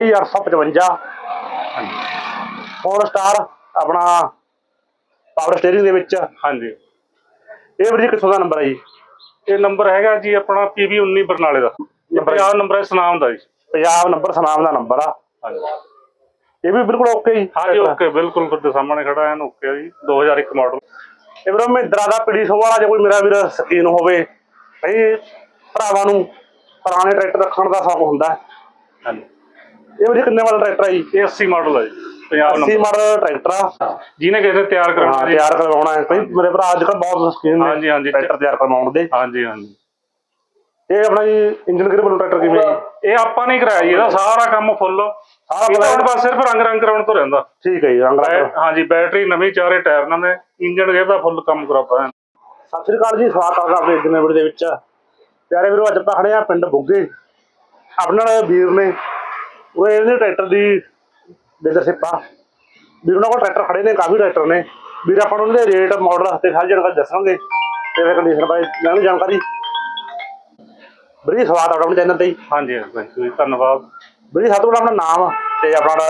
ਇਹ 855 four star ਆਪਣਾ power steering ਦੇ ਵਿੱਚ। ਹਾਂਜੀ। ਇਹ ਵੀਰ ਜੀ ਕਿੱਥੋਂ ਦਾ ਨੰਬਰ ਹੈ ਜੀ? ਇਹ ਨੰਬਰ ਹੈਗਾ ਜੀ ਆਪਣਾ 19 ਬਰਨਾਲੇ ਦਾ। ਨੰਬਰ- ਪੰਜਾਬ ਨੰਬਰ ਹੈ ਸੁਨਾਮ ਦਾ ਜੀ। ਪੰਜਾਬ ਨੰਬਰ ਸਨਾਮ ਦਾ ਨੰਬਰ ਆ। ਹਾਂਜੀ। ਇਹ ਵੀ ਬਿਲਕੁਲ ਓਕੇ ਜੀ। ਹਾਂਜੀ ਓਕੇ ਬਿਲਕੁਲ ਤੁਹਾਡੇ ਸਾਹਮਣੇ ਖੜਾ ਹੈ ਓਕੇ ਜੀ। 2001 ਮਾਡਲ ਇਹ ਵੀਰੋ ਮਹਿੰਦਰਾ ਦਾ ਪੀੜੀ ਸੋ ਵਾਲਾ ਜੇ ਕੋਈ ਮੇਰਾ ਵੀਰ ਸਕੀਨ ਹੋਵੇ। ਭਈ ਭਰਾਵਾਂ ਨੂੰ ਪੁਰਾਣੇ ਟਰੈਕਟਰ ਰੱਖਣ ਦਾ ਸ਼ੌਕ ਹੁੰਦਾ। ਹਾਂਜੀ। ਇਹ ਵੀਰ ਕਿੰਨੇ ਵਾਲਾ ਟਰੈਕਟਰ ਹੈ ਜੀ? ਇਹ 80 ਮਾਡਲ ਹੈ ਜੀ ਪੰਜਾਬ 80 ਨੰਬਰ ਮਾਡਲ ਟਰੈਕਟਰ ਆ। ਜਿਹਨੇ ਕਿਸੇ ਨੇ ਤਿਆਰ ਹਾਂ ਕਰਾਉਣਾ ਜੀ। ਤਿਆਰ ਕਰਵਾਉਣਾ ਹੈ ਭਈ ਮੇਰੇ ਭਰਾ ਅੱਜ ਕੱਲ੍ਹ ਬਹੁਤ ਸਕੀਨ ਨੇ ਹਾਂਜੀ, ਹਾਂਜੀ। ਟਰੈਕਟਰ ਤਿਆਰ ਕਰਵਾਉਣ ਦੇ। ਹਾਂਜੀ ਹਾਂਜੀ। ਇਹ ਆਪਣਾ ਜੀ ਇੰਜਨ ਕਿਹੜੇ ਵੱਲੋਂ ਟਰੈਕਟਰ ਕਿਵੇਂ ਇਹ ਆਪਾਂ ਨਹੀਂ ਕਰਾਇਆ ਜੀ ਇਹਦਾ ਸਾਰਾ ਕੰਮ ਫੁੱਲ ਸਾਰਾ ਇਹ ਤਾਂ ਹੁਣ ਬਸ ਸਿਰਫ ਰੰਗ ਰੰਗ ਕਰਾਉਣ ਤੋਂ ਰਹਿੰਦਾ। ਠੀਕ ਹੈ ਜੀ ਰੰਗ ਬੈ- ਰੰਗ ਹਾਂਜੀ ਬੈਟਰੀ ਨਵੀਂ ਚਾਰੇ ਟਾਇਰ ਨਵੇਂ। ਇੰਜਨ ਗੇਅਰ ਦਾ ਫੁੱਲ ਕੰਮ ਕਰਾਉਂਦਾ ਹੈ ਸਤਿ ਸ੍ਰੀ ਅਕਾਲ ਜੀ ਸਵਾਗਤ ਹੈ ਆਪਣੇ ਦਿਨੇ ਵੀਡੀਓ ਦੇ ਵਿੱਚ। ਪਿਆਰੇ ਵੀਰੋ ਅੱਜ ਆਪਾਂ ਖੜੇ ਆ ਪਿੰਡ ਬੁੱਗੇ। ਆਪਣੇ ਨਾਲ ਵੀਰ ਨੇ। ਉਹ ਇਹਦੇ ਟਰੈਕਟਰ ਦੀ ਡੀਲਰਸ਼ਿਪ ਆ ਵੀਰ ਉਹਨਾਂ ਕੋਲ ਟਰੈਕਟਰ ਖੜੇ ਨੇ ਕਾਫੀ ਟਰੈਕਟਰ ਨੇ। ਵੀਰ ਆਪਾਂ ਨੂੰ ਉਹਦੇ ਰੇਟ ਮਾਡਲ ਤੇ ਸਾਰੀ ਜਾਣਕਾਰੀ ਦੱਸਾਂਗੇ ਤੇ ਫਿਰ ਕੰਡੀਸ਼ਨ ਬਾਰੇ ਲੈਣੀ ਜਾਣਕਾਰੀ। ਜੀ ਸਵਾਗਤ ਹੈ ਆਪਣੇ ਚੈਨਲ ਤੇ ਹਾਂਜੀ ਯੂ ਧੰਨਵਾਦ ਵੀਰ ਜੀ ਸਭ ਤੋਂ ਪਹਿਲਾਂ ਆਪਣਾ ਨਾਮ ਤੇ ਆਪਣਾ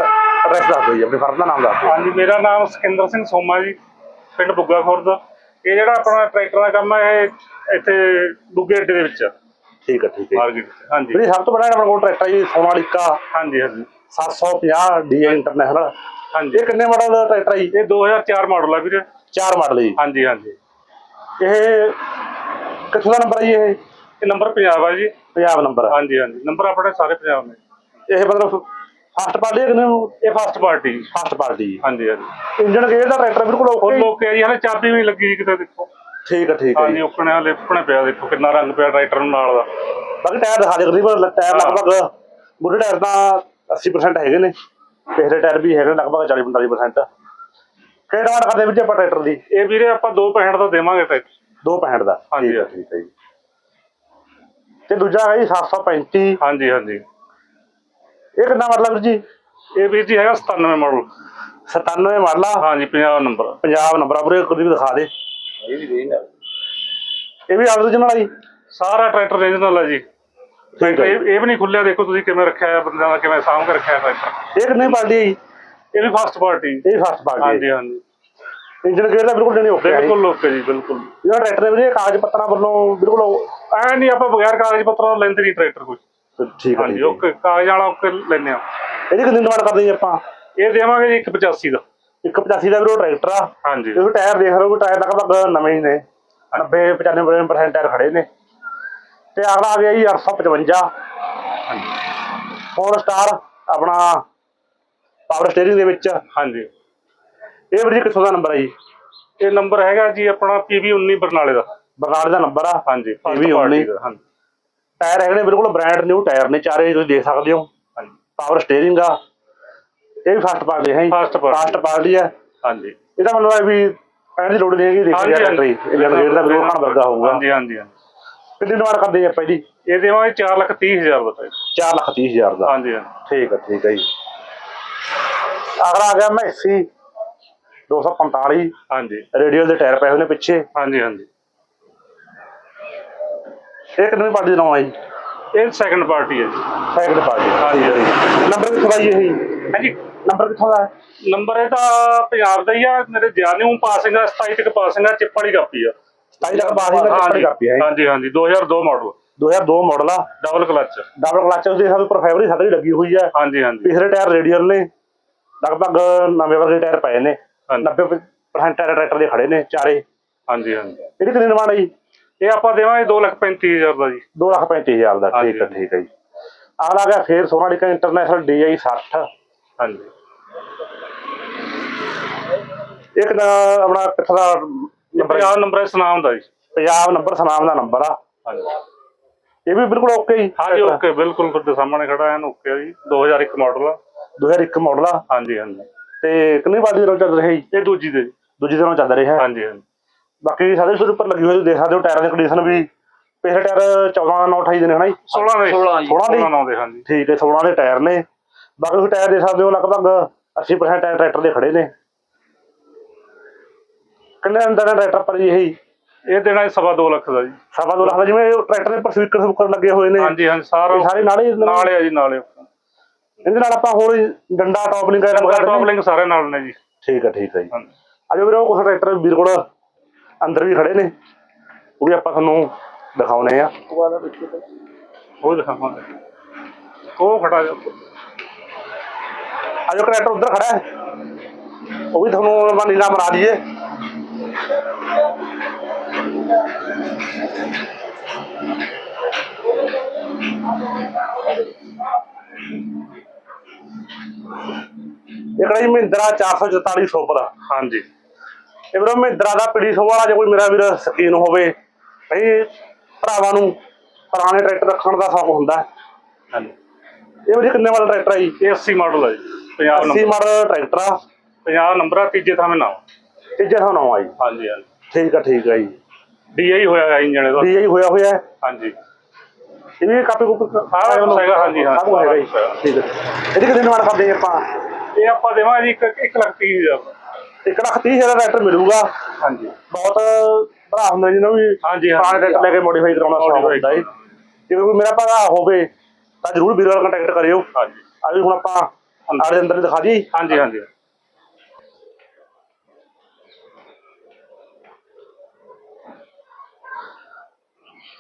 ਐਡਰੈਸ ਦੱਸ ਦਿਓ ਜੀ ਆਪਣੇ ਫਰਜ਼ ਦਾ ਨਾਮ ਦੱਸ ਦਿਓ। ਹਾਂਜੀ ਮੇਰਾ ਨਾਮ ਸਿਕੰਦਰ ਸਿੰਘ ਸੋਮਾ ਜੀ ਪਿੰਡ ਬੁੱਗਾ ਖੁਰਦ। ਇਹ ਜਿਹੜਾ ਆਪਣਾ ਟਰੈਕਟਰ ਦਾ ਕੰਮ ਹੈ ਇਹ ਇੱਥੇ ਦੁੱਗੇ ਅੱਡੇ ਦੇ ਵਿੱਚ। ਠੀਕ ਹੈ ਠੀਕ ਹੈ ਮਾਰਕੀਟ ਹਾਂਜੀ। ਵੀਰ ਸਭ ਤੋਂ ਪਹਿਲਾਂ ਆਪਣੇ ਕੋਲ ਟਰੈਕਟਰ ਜੀ ਸੋਨਾਲੀਕਾ ਹਾਂਜੀ ਹਾਂਜੀ। 750 ਡੀਏ ਇੰਟਰਨੈਸ਼ਨਲ। ਹਾਂਜੀ। ਇਹ ਕਿੰਨੇ ਮਾਡਲ ਦਾ ਟਰੈਕਟਰ ਹੈ ਜੀ? ਇਹ 2004 ਮਾਡਲ ਆ ਵੀਰੇ। ਚਾਰ ਮਾਡਲ ਜੀ। ਹਾਂਜੀ ਹਾਂਜੀ। ਇਹ ਕਿੱਥੋਂ ਦਾ ਨੰਬਰ ਹੈ ਜੀ ਇਹ? ਇਹ ਨੰਬਰ ਪੰਜਾਬ ਆ ਜੀ। ਪੰਜਾਬ ਨੰਬਰ ਹਾਂਜੀ ਹਾਂਜੀ। ਨੰਬਰ ਆਪਣੇ ਸਾਰੇ ਪੰਜਾਬ ਨੇ। ਇਹ ਮਤਲਬ ਫਸਟ ਪਾਰਟੀ ਹੈ ਕਿ ਨਹੀਂ? ਇਹ ਫਸਟ ਪਾਰਟੀ ਫਸਟ ਪਾਰਟੀ ਹਾਂਜੀ ਹਾਂਜੀ। ਇੰਜਨ ਗੇਅਰ ਦਾ ਟਰੈਕਟਰ ਬਿਲਕੁਲ ਫੁੱਲ ਓਕੇ ਆ ਜੀ ਹਲੇ ਚਾਬੀ ਵੀ ਨਹੀਂ ਲੱਗੀ ਜੀ ਕਿਤੇ ਦੇਖੋ। ਠੀਕ ਹੈ ਠੀਕ ਹੈ ਹਾਂਜੀ ਜੀ ਓਕਣੇ ਹਲੇ ਉੱਪਣੇ ਪਿਆ ਦੇਖੋ ਕਿੰਨਾ ਰੰਗ ਪਿਆ ਟਰੈਕਟਰ ਨੂੰ ਨਾਲ ਦਾ। ਬਾਕੀ ਟਾਇਰ ਦਿਖਾ ਦੇ ਤਕਰੀਬਨ ਟਾਇਰ ਲਗਭਗ ਬੁੱਢੇ ਟਾਇਰ ਤਾਂ 80% ਹੈਗੇ ਨੇ ਪਿਛਲੇ ਟਾਇਰ ਵੀ ਹੈਗੇ ਲਗਭਗ 40 45% ਕਿਹੜਾ ਡਿਮਾਂਡ ਕਰਦੇ ਵਿੱਚ ਆਪਾਂ ਟਰੈਕਟਰ ਦੀ? ਇਹ ਵੀਰੇ ਆਪਾਂ 265 ਦਾ ਦੇਵਾਂਗੇ ਟਰੈਕਟਰ 265 ਦਾ। ਹਾਂਜੀ, ਠੀਕ ਹੈ ਜੀ। ਤੇ ਦੂਜਾ ਹੈ ਜੀ 735 ਹਾਂਜੀ ਹਾਂਜੀ। ਇਹ ਕਿੰਨਾ ਮਤਲਬ ਜੀ? ਇਹ ਵੀਰ ਜੀ ਹੈਗਾ 97 ਮਾਡਲ 97 ਮਾਡਲ ਹਾਂਜੀ 50 ਨੰਬਰ। ਪੰਜਾਬ ਨੰਬਰ ਆ ਪੂਰੇ ਕੁਝ ਵੀ ਦਿਖਾ ਦੇ। ਇਹ ਵੀ ਦੇਣ ਇਹ ਵੀ ਆਪਦੇ ਨਾਲ ਜੀ? ਸਾਰਾ ਟਰੈਕਟਰ ਰੀਜਨਲ ਹੈ ਜੀ। ਠੀਕ ਹੈ ਇਹ ਇਹ ਵੀ ਨਹੀਂ ਖੁੱਲਿਆ ਦੇਖੋ ਤੁਸੀਂ ਕਿਵੇਂ ਰੱਖਿਆ ਹੈ ਬੰਦਿਆਂ ਦਾ ਕਿਵੇਂ ਸਾਂਭ ਕੇ ਰੱਖਿਆ ਹੈ ਟਰੈਕਟਰ। ਇਹ ਕਿੰਨੇ ਪਾਰਟੀ ਹੈ ਜੀ? ਇਹ ਵੀ ਫਸਟ ਪਾਰਟੀ ਇਹ ਫਸਟ ਪਾਰਟੀ ਹਾਂਜੀ ਹਾਂਜੀ। ਇੰਜਨ ਗੇਅਰ ਦਾ ਬਿਲਕੁਲ ਨਹੀਂ ਓਕੇ ਹੈ ਬਿਲਕੁਲ ਓਕੇ ਜੀ ਬਿਲਕੁਲ। ਜਿਹੜਾ ਟਰੈਕਟਰ ਦੇ ਵੀਰੇ ਕਾਗਜ਼ ਪੱਤਰਾਂ ਵੱਲੋਂ ਬਿਲਕੁਲ ਐ ਨਹੀਂ ਆਪਾਂ ਬਗੈਰ ਕਾਗਜ਼ ਪੱਤਰਾਂ ਲੈਂਦੇ ਨਹੀਂ ਟਰੈਕਟਰ ਕੋਈ। ਠੀਕ ਹੈ ਹਾਂਜੀ ਹੈ। ਓਕੇ ਕਾਗਜ਼ ਵਾਲਾ ਓਕੇ ਲੈਨੇ ਆ ਇਹਦੀ ਕਿੰਨੀ ਡਿਮਾਂਡ ਕਰਦੇ ਜੀ ਆਪਾਂ? ਇਹ ਦੇਵਾਂਗੇ ਜੀ 185 ਦਾ। 185 ਦਾ ਵੀਰੋ ਟਰੈਕਟਰ ਆ। ਹਾਂਜੀ। ਇਹ ਟਾਇਰ ਦੇਖ ਲਓ ਵੀ ਟਾਇਰ ਲਗਭਗ ਨਵੇਂ ਹੀ ਨੇ 90 95% ਟਾਇਰ ਖੜੇ ਨੇ। ਤੇ ਅਗਲਾ ਆ ਗਿਆ ਜੀ 855 ਫੋਰ ਸਟਾਰ ਆਪਣਾ ਪਾਵਰ ਸਟੀਅਰਿੰਗ ਦੇ ਵਿੱਚ। ਹਾਂਜੀ। ਇਹ ਵੀਰ ਜੀ ਕਿੱਥੋਂ ਦਾ ਨੰਬਰ ਹੈ ਜੀ? ਇਹ ਨੰਬਰ ਹੈਗਾ ਜੀ ਆਪਣਾ PV 19 ਬਰਨਾਲੇ ਦਾ। ਬਰਨਾਲੇ ਦਾ ਨੰਬਰ ਆ। ਹਾਂਜੀ ਫਸਟ PV ਪਾਰਟੀ 19 ਦਾ ਹਾਂਜੀ। ਟਾਇਰ ਹੈਗੇ ਨੇ ਬਿਲਕੁਲ ਬ੍ਰਾਂਡ ਨਿਊ ਟਾਇਰ ਨੇ ਚਾਰੇ ਤੁਸੀਂ ਦੇਖ ਸਕਦੇ ਹੋ। ਹਾਂਜੀ। ਪਾਵਰ ਸਟੀਅਰਿੰਗ ਆ। ਇਹ ਵੀ ਫਸਟ ਪਾਰਟੀ ਹੈ First party। ਫਸਟ ਪਾਰਟੀ ਹੈ। ਹਾਂਜੀ। ਇਹਦਾ ਮਤਲਬ ਹੈ ਵੀ ਕਹਿਣ ਦੀ ਲੋੜ ਨਹੀਂ ਹੈਗੀ ਦੇਖੀ ਜਾ ਰਹੀ ਇਹ ਦਾ ਬਿਲਕੁਲ ਖਾਨ ਵਰਗਾ ਹੋਊਗਾ। ਹਾਂਜੀ ਹਾਂਜੀ ਹਾਂਜੀ। ਕਿੰਨੀ ਡਿਮਾਂਡ ਕਰਦੇ ਜੀ ਆਪਾਂ ਇਹਦੀ ਇਹ ਦੇਵਾਂਗੇ 4 ਲੱਖ 30 ਹਜ਼ਾਰ ਦਾ ਟਰੈਕਟਰ 4 ਲੱਖ 30 ਹਜ਼ਾਰ ਦਾ। ਹਾਂਜੀ ਹਾਂਜੀ। ਠੀਕ ਹੈ ਠੀਕ ਹੈ ਜੀ। ਅਗਲਾ ਆ ਗਿਆ ਮੈਸੀ। 245 ਹਾਂਜੀ। ਰੇਡੀਅਲ ਦੇ ਟਾਇਰ ਪਏ ਹੋਏ ਨੇ ਪਿੱਛੇ। ਹਾਂਜੀ ਹਾਂਜੀ। ਇਹ ਕਿੰਨੀ ਪਾਰਟੀ ਦਾ ਨਾਮ ਹੈ ਜੀ? ਇਹ ਸੈਕੰਡ ਪਾਰਟੀ ਹੈ ਜੀ। ਸੈਕਿੰਡ ਪਾਰਟੀ ਹਾਂਜੀ, ਹਾਂਜੀ। ਨੰਬਰ ਕਿੱਥੋਂ ਦਾ ਜੀ ਇਹ? ਹਾਂਜੀ। ਨੰਬਰ ਕਿੱਥੋਂ ਦਾ? ਹੈ ਨੰਬਰ ਇਹ ਤਾਂ ਪੰਜਾਬ ਦਾ ਹੀ ਆ। ਮੇਰੇ ਜਾਨਿਓ ਪਾਸਿੰਗ ਆ 27 ਤੱਕ ਪਾਸਿੰਗ ਆ ਚਿੱਪ ਵਾਲੀ ਕਾਪੀ ਆ। 27 ਲੱਖ ਬਾਸੀ ਦਾ ਚੱਪੜੀ ਕਾਪੀ ਹੈ ਹਾਂਜੀ ਹਾਂਜੀ। 2002 ਮਾਡਲ 2002 ਮਾਡਲ ਆ। ਡਬਲ ਕਲਚ ਡਬਲ ਕਲਚ ਦੇ ਸਾਡੇ ਉੱਪਰ ਫੈਬਰਿਕ ਸਾਡੀ ਲੱਗੀ ਹੋਈ ਹੈ ਹਾਂਜੀ ਹਾਂਜੀ। ਪਿਛਲੇ ਟਾਇਰ ਰੇਡੀਅਲ ਨੇ। ਲਗਭਗ ਨਵੇਂ ਵਰਗੇ ਟਾਇਰ ਪਏ ਨੇ। ਹਾਂਜੀ। 90% ਟਾਇਰ ਟਰੈਕਟਰ ਦੇ ਖੜੇ ਨੇ ਚਾਰੇ। ਹਾਂਜੀ ਹਾਂਜੀ। ਇਹਦੀ ਕਿੰਨੀ ਡਿਮਾਂਡ ਹੈ ਜੀ? ਇਹ ਆਪਾਂ ਦੇਵਾਂਗੇ 2 ਲੱਖ 35 ਹਜ਼ਾਰ ਦਾ ਜੀ। 2 ਲੱਖ 35000 ਦਾ ਠੀਕ ਹੈ ਠੀਕ ਹੈ ਜੀ। ਅਗਲਾ ਆ ਗਿਆ ਫੇਰ ਸੋਨਾਲੀਕਾ ਇੰਟਰਨੈਸ਼ਨਲ DI 60 ਹਾਂਜੀ। ਇੱਕ ਦਾ ਆਪਣਾ ਕਿੱਥੋਂ ਦਾ ਨੰਬਰ ਪੰਜਾਬ ਨੰਬਰ ਹੈ ਸੁਨਾਮ ਦਾ ਜੀ। ਪੰਜਾਬ ਨੰਬਰ ਸਨਾਮ ਦਾ ਨੰਬਰ ਆ। ਹਾਂਜੀ। ਇਹ ਵੀ ਬਿਲਕੁਲ ਓਕੇ ਜੀ। ਹਾਂਜੀ ਓਕੇ ਬਿਲਕੁਲ ਤੁਹਾਡੇ ਸਾਹਮਣੇ ਖੜਾ ਹੈ ਓਕੇ ਜੀ। 2001 ਮਾਡਲ ਆ। 2001 ਮਾਡਲ ਆ। ਹਾਂਜੀ ਹਾਂਜੀ। ਤੇ ਕਿੰਨੀ ਵਾਰ ਦੀ ਚੱਲ ਰਹੀ ਇਹ ਦੂਜੀ ਦੇ। ਦੂਜੀ ਦਿਨੋਂ ਚੱਲ ਰਿਹਾ ਹੈ। ਹਾਂਜੀ ਹਾਂਜੀ। ਬਾਕੀ ਸਾਰੇ ਸੁਰ ਉੱਪਰ ਲੱਗੀ ਹੋਈ ਤੁਸੀਂ ਦੇਖ ਸਕਦੇ ਹੋ ਟਾਇਰਾਂ ਦੀ ਕੰਡੀਸ਼ਨ ਵੀ। ਪਿਛਲੇ ਟਾਇਰ 14 9 28 ਦੇ ਨੇ ਹਨਾ ਜੀ? 16 ਦੇ। 16 ਜੀ। 16 ਦੀ। 16 ਦੇ ਹਾਂਜੀ। ਠੀਕ ਹੈ 16 ਦੇ ਟਾਇਰ ਨੇ। ਬਾਕੀ ਤੁਸੀਂ ਟਾਇਰ ਦੇ ਸਕਦੇ ਹੋ ਲਗਭਗ 80% ਟਾਇਰ ਟਰੈਕਟਰ ਦੇ ਖੜੇ ਨੇ। ਕਿੰਨੇ ਅੰਦਰ ਦਾ ਟਰੈਕਟਰ ਪਰ ਜੀ ਇਹ? ਇਹ ਦੇਣਾ ਹੈ ਸਵਾ 2 ਲੱਖ ਦਾ ਜੀ। ਸਵਾ ਲੱਖ ਦਾ ਜਿਵੇਂ ਉਹ ਟਰੈਕਟਰ ਦੇ ਉੱਪਰ ਸਪੀਕਰ ਸਪੂਕਰ ਲੱਗੇ ਹੋਏ ਨੇ। ਹਾਂਜੀ ਹਾਂਜੀ ਸਾਰਾ ਸਾਰੇ ਨਾਲੇ ਹੀ ਨਾਲੇ? ਆ ਜੀ ਨਾਲੇ। ਇਹਦੇ ਨਾਲ ਆਪਾਂ ਹੋਰ ਡੰਡਾ ਟੌਪਲਿੰਗ ਵਗੈਰਾ ਟੌਪ ਮੰਗਾ ਲਿੰਕ ਸਾਰੇ ਨਾਲ ਨੇ ਜੀ। ਠੀਕ ਹੈ ਠੀਕ ਹੈ ਜੀ। ਹਾਂਜੀ। ਅਜੋ ਵੀਰੋ ਕੁਝ ਟਰੈਕਟਰ ਵੀਰ ਕੋਲ ਅੰਦਰ ਵੀ ਖੜੇ ਨੇ। ਉਹ ਵੀ ਆਪਾਂ ਤੁਹਾਨੂੰ ਦਿਖਾਉਣੇ ਆ। ਉਹ ਦਿਖਾਵਾਂਗੇ ਉਹ ਖੜਾ ਅਜੋ ਟਰੈਕਟਰ ਉੱਧਰ ਖੜਾ ਹੈ। ਉਹ ਵੀ ਤੁਹਾਨੂੰ ਆਪਾਂ ਨੀਲਾ ਮਰਾ ਦਈਏ। ਇਹ ਕਿਹੜਾ ਜੀ ਮਹਿੰਦਰਾ 444 ਸੁਪਰ ਹਾਂਜੀ। ਇਹ ਵੀਰੋ ਮਹਿੰਦਰਾ ਦਾ ਪੀੜੀ ਸੋ ਵਾਲਾ ਜੇ ਕੋਈ ਮੇਰਾ ਵੀਰ ਸਕੀਨ ਹੋਵੇ। ਕਈ ਭਰਾਵਾਂ ਨੂੰ ਪੁਰਾਣੇ ਟਰੈਕਟਰ ਰੱਖਣ ਦਾ ਸ਼ੌਕ ਹੁੰਦਾ ਹੈ। ਹਾਂਜੀ। ਇਹ ਵੀਰੇ ਕਿੰਨੇ ਵਾਲਾ ਟਰੈਕਟਰ ਹੈ ਜੀ? ਇਹ 80 ਮਾਡਲ ਹੈ ਜੀ। 50 80 ਨੰਬਰ। ਮਾਡਲ ਟਰੈਕਟਰ ਆ। 50 ਨੰਬਰ ਆ ਤੀਜੇ ਥਾਂ ਨਾਮ। ਤੀਜੇ ਥਾਂ ਨਾਮ ਆ ਜੀ। ਹਾਂਜੀ ਹਾਂਜੀ। ਠੀਕ ਆ ਠੀਕ ਆ ਜੀ। ਡੀਆਈ ਹੋਇਆ ਹੈ ਇੰਜਣ ਇਹਦਾ। ਡੀਆਈ ਹੋਇਆ ਹੋਇਆ ਹੈ। ਹਾਂਜੀ। ਇਹ ਵੀ ਕਾਪੀ ਕੁਪੀ ਸਾਰਾ ਹੈਗਾ, ਹਾਂਜੀ, ਹਾਂ। ਸਭ ਹੈਗਾ ਜੀ। ਠੀਕ ਹੈ ਇਹਦੀ ਕਿੰਨੇ ਨਿਵਾਰ ਕਰਦੇ ਆਪਾਂ? ਇਹ ਆਪਾਂ ਦੇਵਾਂਗੇ ਜੀ 1 ਲੱਖ 30 ਹਜ਼ਾਰ। ਇੱਕ ਲੱਖ ਤੀਹ ਹਜ਼ਾਰ ਦਾ ਟਰੈਕਟਰ ਮਿਲੂਗਾ। ਹਾਂਜੀ। ਬਹੁਤ ਭਰਾ ਹੁੰਦੇ ਜਿਹਨਾਂ ਵੀ ਹਾਂਜੀ, ਟਰੈਕਟਰ ਲੈ ਕੇ ਮੋਡੀਫਾਈ ਕਰਾਉਣਾ Modify ਹੁੰਦਾ ਹੈ ਜੇ ਕੋਈ ਮੇਰਾ ਭਰਾ ਹੋਵੇ ਤਾਂ ਜ਼ਰੂਰ ਵੀਰ ਨਾਲ ਕੰਟੈਕਟ ਕਰਿਓ। ਹਾਂਜੀ। ਅੱਜ ਹੁਣ ਆਪਾਂ ਆੜੇ ਅੰਦਰ ਦਿਖਾ ਜੀ ਹਾਂਜੀ ਹਾਂਜੀ।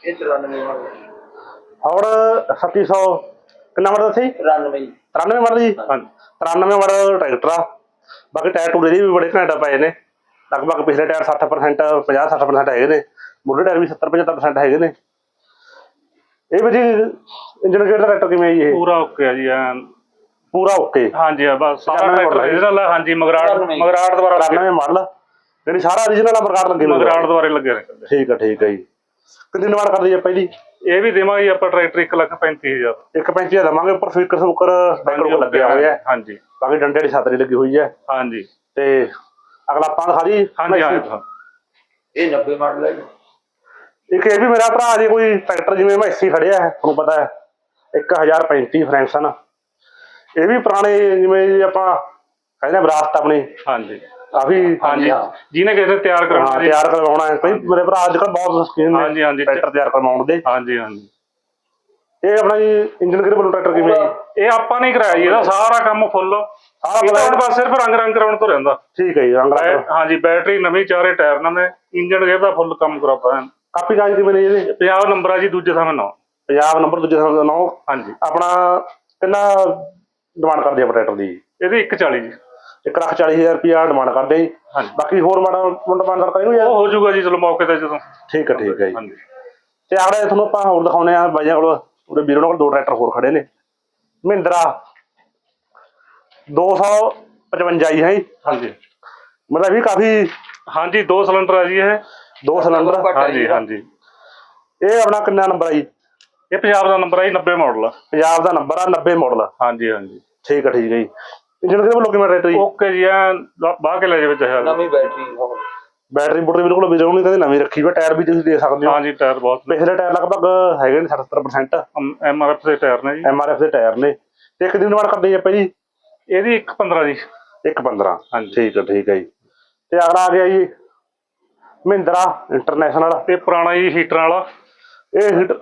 ਇਹ 94 ਮਾਡਲ। ਹੁਣ 3700 ਕਿੰਨਾ ਮਾਡਲ ਸੀ? 93 ਜੀ 93 ਮਾਡਲ ਜੀ? ਹਾਂਜੀ। 93 ਮਾਡਲ ਟਰੈਕਟਰ ਆ। ਬਾਕੀ ਟਾਇਰ ਟੂਰੇ ਦੀ ਵੀ ਬੜੇ ਘੈਂਟ ਪਏ ਨੇ। ਲਗਭਗ ਪਿਛਲੇ ਟਾਇਰ 60% 50-60% ਹੈਗੇ ਨੇ। ਮੁੱਢਲੇ ਟਾਇਰ ਵੀ 70-75% ਹੈਗੇ ਨੇ। ਇਹ ਵੀ ਜੀ ਇੰਜਨ ਗੇਅਰ ਦਾ ਟਰੈਕਟਰ ਕਿਵੇਂ ਹੈ ਜੀ ਇਹ? ਪੂਰਾ ਓਕੇ ਆ ਜੀ ਐਨ ਪੂਰਾ ਓਕੇ। ਹਾਂਜੀ ਆ ਬਸ ਸਾਰਾ 95 ਟਰੈਕਟਰ model ਹੈ। ਰੀਜਨਲ ਹੈ ਹਾਂਜੀ ਮਗਰਾੜ 95 ਮਗਰਾੜ ਦੁਆਰਾ ਲੱਗੇ। 93 ਮਾਡਲ ਯਾਨੀ ਸਾਰਾ origignal ਨੰਬਰ ਕਾਰਡ ਲੱਗੇ। ਮਗਰਾੜ ਦੁਆਰੇ ਲੱਗੇ ਨੇ ਠੀਕ ਹੈ ਠੀਕ ਹੈ ਜੀ। ਕਿੰਨੀ ਨਿਵਾਰ ਕਰਦੇ ਜੀ ਆਪਾਂ ਇਹਦੀ ਇਹ ਵੀ ਦੇਵਾਂਗੇ ਆਪਾਂ ਟਰੈਕਟਰ 1 ਲੱਖ 35000 ਇੱਕ ਪੈਂਤੀ ਹਜ਼ਾਰ ਦਵਾਂਗੇ ਉੱਪਰ ਸਪੀਕਰ ਸਪੂਕਰ ਬੈਕਰ ਕੋ ਲੱਗਿਆ ਹੋਇਆ। ਹੈ ਹਾਂਜੀ। ਬਾਕੀ ਡੰਡੇ ਦੀ ਛਤਰੀ ਲੱਗੀ ਹੋਈ ਹੈ। ਹਾਂਜੀ। ਤੇ ਅਗਲਾ ਆਪਾਂ ਦਿਖਾ ਹਾਂਜੀ ਇਹ 90 ਮਾਡਲ ਹੈ ਇੱਕ ਇਹ ਵੀ ਮੇਰਾ ਭਰਾ ਜੇ ਕੋਈ ਟਰੈਕਟਰ ਜਿਵੇਂ ਮੈਸੀ ਖੜਿਆ ਹੈ ਤੁਹਾਨੂੰ ਪਤਾ ਹੈ 1035 ਫਰੈਂਕਸਨ ਇਹ ਵੀ ਪੁਰਾਣੇ ਜਿਵੇਂ ਆਪਾਂ ਕਹਿੰਦੇ ਵਿਰਾਸਤ ਆਪਣੀ। ਹਾਂਜੀ। ਕਾਫੀ ਹਾਂਜੀ। ਹਾਂ। ਜਿਹਨੇ ਕਿਸੇ ਤਿਆਰ ਹਾਂ, ਕਰਾਉਣਾ ਜੀ। ਤਿਆਰ ਕਰਵਾਉਣਾ ਹੈ। ਕਈ ਮੇਰੇ ਭਰਾ ਅੱਜ ਕੱਲ੍ਹ ਬਹੁਤ ਸਕੀਨ ਨੇ। ਹਾਂਜੀ, ਹਾਂਜੀ। ਟਰੈਕਟਰ ਤਿਆਰ ਕਰਵਾਉਣ ਦੇ। ਹਾਂਜੀ ਹਾਂਜੀ। ਇਹ ਆਪਣਾ ਜੀ ਇੰਜਨ ਕਿਹੜੇ ਵੱਲੋਂ ਟਰੈਕਟਰ ਕਿਵੇਂ? ਜੀ? ਇਹ ਆਪਾਂ ਨਹੀਂ ਕਰਾਇਆ ਜੀ ਇਹਦਾ ਸਾਰਾ ਕੰਮ ਫੁੱਲ ਸਾਰਾ ਇਹ ਤਾਂ ਹੁਣ ਬਣਾ- ਬਸ ਸਿਰਫ ਰੰਗ ਰੰਗ ਕਰਾਉਣ ਤੋਂ ਰਹਿੰਦਾ। ਠੀਕ ਹੈ ਜੀ ਰੰਗ ਬੈ- ਰੰਗ ਹਾਂਜੀ ਬੈਟਰੀ ਨਵੀਂ ਚਾਰੇ ਟਾਇਰ ਨਵੇਂ। ਇੰਜਨ ਗੇਅਰ ਦਾ ਫੁੱਲ ਕੰਮ ਕਰਾਪਾ ਕਾਪੀ ਕਾਜ ਕਿਵੇਂ ਨੇ ਇਹਦੇ? 50 ਨੰਬਰ ਆ ਜੀ ਦੂਜੇ ਥਾਂ ਨੌ। ਪੰਜਾਬ ਨੰਬਰ ਦੂਜੇ ਸਾਲ ਦਾ ਨੌ। ਹਾਂਜੀ। ਆਪਣਾ ਕਿੰਨਾ ਡਿਮਾਂਡ ਕਰਦੇ ਆ ਟਰੈਕਟਰ ਦੀ? ਇਹਦੀ 140 ਜੀ। ਇੱਕ ਲੱਖ ਚਾਲੀ ਹਜ਼ਾਰ ਰੁਪਇਆ ਡਿਮਾਂਡ ਕਰਦੇ ਆ ਜੀ। ਹਾਂਜੀ। ਬਾਕੀ ਹੋਰ ਮਾੜਾ ਮੁੰਡਾ ਮਾਨਦਾਰ ਕਰਾਂਗੇ ਉਹ ਹੋ ਜਾਊਗਾ ਜੀ ਚਲੋ ਮੌਕੇ ਤੇ ਜਦੋਂ। ਠੀਕ ਹੈ ਠੀਕ ਹੈ ਜੀ। ਹਾਂਜੀ। ਤੇ ਆੜੇ ਤੁਹਾਨੂੰ ਆਪਾਂ ਹੋਰ ਦਿਖਾਉਨੇ ਆ ਬਾਈਆਂ ਕੋਲ ਉਹਦੇ ਵੀਰੋਂ ਕੋਲ ਦੋ ਟਰੈਕਟਰ ਹੋਰ ਖੜੇ ਨੇ। ਮਹਿੰਦਰਾ 255 ਹੀ ਹੈ ਜੀ। ਹਾਂਜੀ। ਮਤਲਬ ਵੀ ਕਾਫੀ ਹਾਂਜੀ ਦੋ ਸਿਲੰਡਰ ਆ ਜੀ ਇਹ। ਦੋ ਸਿਲੰਡਰ। ਹਾਂਜੀ ਜੀ। ਹਾਂਜੀ ਇਹ। ਆਪਣਾ ਕਿੰਨਾ ਨੰਬਰ ਹੈ ਜੀ? ਇਹ ਪੰਜਾਬ ਦਾ ਨੰਬਰ ਆ ਜੀ 90 ਮਾਡਲ ਆ। ਪੰਜਾਬ ਦਾ ਨੰਬਰ ਆ 90 ਮਾਡਲ। ਹਾਂਜੀ ਹਾਂਜੀ। ਠੀਕ ਹੈ ਠੀਕ ਹੈ ਜੀ। ਇੰਜਨ ਵੱਲੋਂ ਕਿਵੇਂ ਟਰੈਕਟਰ ਜੀ ਓਕੇ ਜੀ ਐ ਬਾਹ ਕੇ ਲੈ ਜਾਵੇ ਚਾਹੇ ਨਵੀਂ ਬੈਟਰੀ ਹੁਣ ਬੈਟਰੀ ਬੁੱਟਰੀ ਬਿਲਕੁਲ ਵੀਰੋਂ ਨਹੀਂ ਕਹਿੰਦੇ ਨਵੀਂ ਰੱਖੀ ਹੋਈ ਟਾਇਰ ਵੀ ਤੁਸੀਂ ਦੇਖ ਸਕਦੇ ਹੋ। ਹਾਂਜੀ ਟਾਇਰ ਬਹੁਤ ਪਿਛਲੇ ਟਾਇਰ ਲਗਭਗ ਹੈਗੇ ਨੇ 70% ਐਮਆਰਐਫ ਦੇ ਟਾਇਰ ਨੇ ਜੀ। ਐਮਆਰਐਫ ਦੇ ਟਾਇਰ ਨੇ। ਤੇ ਇੱਕ ਦਿਨ ਵਾਰ ਕਰਦੇ ਜੀ ਆਪਾਂ ਜੀ? ਇਹਦੀ 115 ਜੀ। ਇੱਕ 15 ਹਾਂਜੀ। ਠੀਕ ਹੈ ਠੀਕ ਹੈ ਜੀ। ਤੇ ਅਗਲਾ ਆ ਗਿਆ ਜੀ ਮਹਿੰਦਰਾ ਇੰਟਰਨੈਸ਼ਨਲ ਤੇ ਪੁਰਾਣਾ ਜੀ ਹੀਟਰਾਂ ਵਾਲਾ। ਇਹ ਹਿੱਟ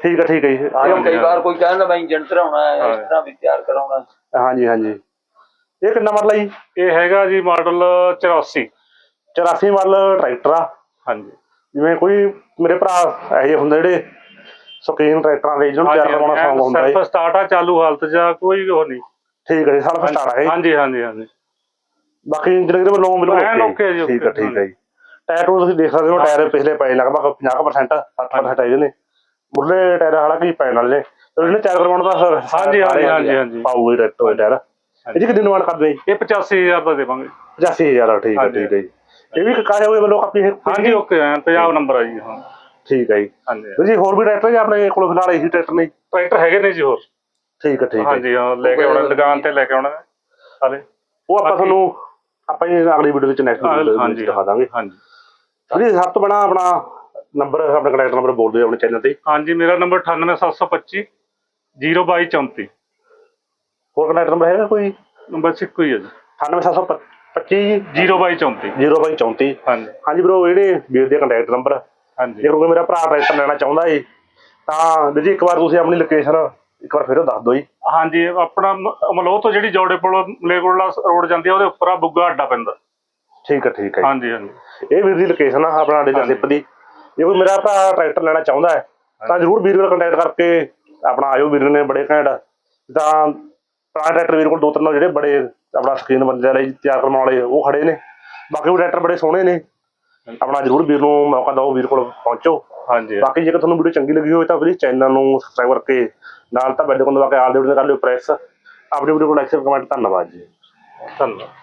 ਠੀਕ ਹੈ ਠੀਕ ਹੈ ਜੀ। ਆ ਕਈ ਵਾਰ ਕੋਈ ਕਹਿੰਦਾ ਮੈਂ ਇੰਜਨ ਧਰਾਉਣਾ ਹੈ। ਇਸ ਤਰ੍ਹਾਂ ਵੀ ਤਿਆਰ ਕਰਾਉਣਾ। ਹਾਂਜੀ ਹਾਂਜੀ। ਇਹ ਕਿੰਨਾ ਮਾਡਲ ਹੈ ਜੀ? ਇਹ ਹੈਗਾ ਜੀ ਮਾਡਲ 84 84 ਮਾਡਲ ਟਰੈਕਟਰ ਆ। ਹਾਂਜੀ। ਜਿਵੇਂ ਕੋਈ ਮੇਰੇ ਭਰਾ ਇਹੋ ਜਿਹੇ ਹੁੰਦੇ ਜਿਹੜੇ ਸ਼ੌਕੀਨ ਟਰੈਕਟਰਾਂ ਦੇ ਜਿਹਨੂੰ ਤਿਆਰ ਕਰਵਾਉਣਾ ਸ਼ੌਂਕ ਹੁੰਦਾ ਹੈ ਸੈਲਫ ਸਟਾਰਟ ਆ ਚਾਲੂ ਹਾਲਤ ਜਾਂ ਕੋਈ ਉਹ ਨਹੀਂ। ਠੀਕ ਹੈ ਸਾਡਾ ਸਟਾਰਟ ਹੈ ਹਾਂਜੀ ਹਾਂਜੀ ਹਾਂਜੀ। ਬਾਕੀ ਇੰਜਨ ਦੇ ਵੱਲੋਂ ਬਿਲਕੁਲ ਜੀ, ਠੀਕ ਹੈ ਠੀਕ ਹੈ ਜੀ। ਟਾਇਰ ਟੂਰ ਤੁਸੀਂ ਦੇਖ ਸਕਦੇ ਹੋ ਟਾਇਰ ਪਿਛਲੇ ਪਏ ਲਗਭਗ 50% 60% ਹੈਗੇ ਨੇ। ਮੁੱਢਲੇ ਟਾਇਰ ਹਾਲਾਂਕਿ ਪੈਣ ਵਾਲੇ ਨੇ। ਤੇ ਇਹਨੇ ਤਿਆਰ ਕਰਵਾਉਣ ਦਾ ਹਾਂਜੀ, ਹਾਂਜੀ, ਹਾਂਜੀ। ਪਾਊਗਾ ਟਰੈਕਟਰ ਹੋਏ ਟਾਇਰ ਇਹਦੀ ਕਿੰਨੀ ਡਿਮਾਂਡ ਕਰਦੇ ਜੀ? ਇਹ 85000 ਦਾ ਦੇਵਾਂਗੇ। 85000 ਠੀਕ ਹੈ। ਠੀਕ ਹੈ ਜੀ। ਇਹ ਵੀ ਕਾਹੇ ਹੋਏ ਵੱਲੋਂ ਕਾਪੀ ਹੈ ਹਾਂਜੀ ਓਕੇ ਪੰਜਾਬ ਨੰਬਰ ਆ ਜੀ ਹਾਂ। ਠੀਕ ਹੈ ਜੀ। ਹਾਂਜੀ। ਜੀ ਹੋਰ ਵੀ ਟਰੈਕਟਰ ਜੀ ਆਪਣੇ ਕੋਲ ਫਿਲਹਾਲ ਇਹੀ ਟਰੈਕਟਰ ਨੇ? ਟਰੈਕਟਰ ਹੈਗੇ ਨੇ ਜੀ ਹੋਰ। ਠੀਕ ਹੈ ਠੀਕ ਹੈ। ਹਾਂਜੀ ਹਾਂ ਲੈ ਕੇ ਆਉਣਾ ਦੁਕਾਨ ਤੇ ਲੈ ਕੇ ਆਉਣਾ ਹਾਲੇ ਉਹ ਆਪਾਂ ਤੁਹਾਨੂੰ ਆਪਾਂ ਹੀ ਅਗਲੀ ਵੀਡੀਓ ਵਿੱਚ ਨੈਕਸਟ ਵੀਡੀਓ ਵਿੱਚ ਦਿਖਾ ਦਾਂਗੇ। ਹਾਂਜੀ। ਜੀ ਸਭ ਤੋਂ ਬਣਾ ਆਪਣਾ ਨੰਬਰ ਆਪਣਾ ਕੰਟੈਕਟ ਨੰਬਰ ਬੋਲ ਦਿਓ ਆਪਣੇ ਚੈਨਲ ਤੇ। ਹਾਂਜੀ ਮੇਰਾ ਨੰਬਰ 98725 02234 ਹੋਰ ਕੰਟੈਕਟ ਨੰਬਰ ਹੈਗਾ ਕੋਈ? ਨੰਬਰ ਇੱਕੋ ਹੀ ਹੈ ਜੀ। 98725 02234 034 ਹਾਂਜੀ। ਹਾਂਜੀ ਬ్రో ਇਹਨੇ ਵੀਰ ਦੇ ਕੰਟੈਕਟ ਨੰਬਰ ਹਾਂਜੀ। ਜੇ ਕੋਈ ਮੇਰਾ ਭਰਾ ਟਰੈਕਟਰ ਲੈਣਾ ਚਾਹੁੰਦਾ ਏ ਤਾਂ ਵੀਰ ਜੀ ਇੱਕ ਵਾਰ ਤੁਸੀਂ ਆਪਣੀ ਲੋਕੇਸ਼ਨ ਇੱਕ ਵਾਰ ਫਿਰ ਦੱਸ ਦਿਓ ਜੀ। ਹਾਂਜੀ ਆਪਣਾ ਮਲੋਹ ਤੋਂ ਜਿਹੜੀ ਜੋੜੇ ਪੁਲ ਮਲੇਕੋਟਲਾ ਰੋਡ ਜਾਂਦੀ ਆ ਉਹਦੇ ਉੱਪਰ ਆ ਬੁੱਗਾ ਅੱਡਾ ਪੈਂਦਾ ਠੀਕ ਹੈ ਠੀਕ ਹੈ ਜੀ। ਹਾਂਜੀ ਹਾਂਜੀ। ਇਹ ਵੀਰ ਦੀ ਲੋਕੇਸ਼ਨ ਆ ਆਪਣਾ ਡੀਲਰ ਸਿਪ ਦੀ। ਜੇ ਕੋਈ ਮੇਰਾ ਭਰਾ ਟਰੈਕਟਰ ਲੈਣਾ ਚਾਹੁੰਦਾ ਹੈ ਤਾਂ ਜਰੂਰ ਵੀਰ ਨਾਲ ਕੰਟੈਕਟ ਕਰਕੇ ਆਪਣਾ ਆਇਓ ਵੀਰ ਨੇ ਬੜੇ ਘੈਂਟ। ਤਾਂ ਪੁਰਾਣੇ ਟਰੈਕਟਰ ਵੀਰ ਕੋਲ ਦੋ ਤਿੰਨ ਜਿਹੜੇ ਬੜੇ ਆਪਣਾ ਸਕਰੀਨ ਬੰਦੇ ਲਈ ਤਿਆਰ ਕਰਵਾਉਣ ਵਾਲੇ ਉਹ ਖੜੇ ਨੇ। ਬਾਕੀ ਉਹ ਟਰੈਕਟਰ ਬੜੇ ਸੋਹਣੇ ਨੇ। ਆਪਣਾ ਜਰੂਰ ਵੀਰ ਨੂੰ ਮੌਕਾ ਦਿਓ ਵੀਰ ਕੋਲ ਪਹੁੰਚੋ। ਹਾਂਜੀ। ਬਾਕੀ ਜੇਕਰ ਤੁਹਾਨੂੰ ਵੀਡੀਓ ਚੰਗੀ ਲੱਗੀ ਹੋਵੇ ਤਾਂ ਪਲੀਜ਼ ਚੈਨਲ ਨੂੰ ਸਬਸਕ੍ਰਾਈਬ ਕਰਕੇ ਨਾਲ ਤਾਂ ਬੈਲ ਆਈਕਨ ਦਬਾ ਕੇ ਆਲ ਦੇ ਵੀਡੀਓ ਕਰ ਲਿਓ ਪ੍ਰੈਸ ਆਪਣੀ ਵੀਡੀਓ ਕੋਲ ਲਾਈਕ ਕਮੈਂਟ ਧੰਨਵਾਦ ਜੀ। ਧੰਨਵਾਦ।